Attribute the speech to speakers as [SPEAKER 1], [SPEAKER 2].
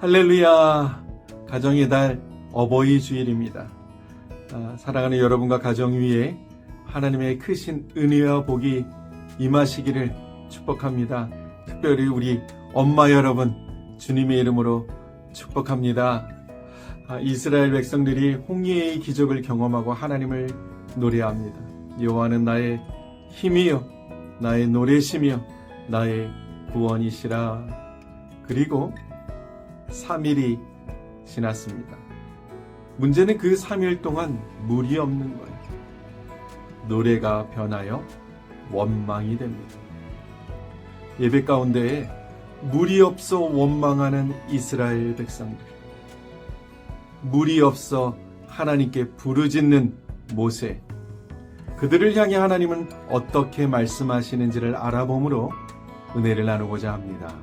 [SPEAKER 1] 할렐루야! 가정의 달 어버이 주일입니다. 아, 사랑하는 여러분과 가정 위에 하나님의 크신 은혜와 복이 임하시기를 축복합니다. 특별히 우리 엄마 여러분, 주님의 이름으로 축복합니다. 아, 이스라엘 백성들이 홍해의 기적을 경험하고 하나님을 노래합니다. 여호와는 나의 힘이요, 나의 노래시며 나의 구원이시라. 그리고 3일이 지났습니다. 문제는 그 3일 동안 물이 없는 거예요. 노래가 변하여 원망이 됩니다. 예배 가운데에 물이 없어 원망하는 이스라엘 백성들. 물이 없어 하나님께 부르짖는 모세. 그들을 향해 하나님은 어떻게 말씀하시는지를 알아봄으로 은혜를 나누고자 합니다.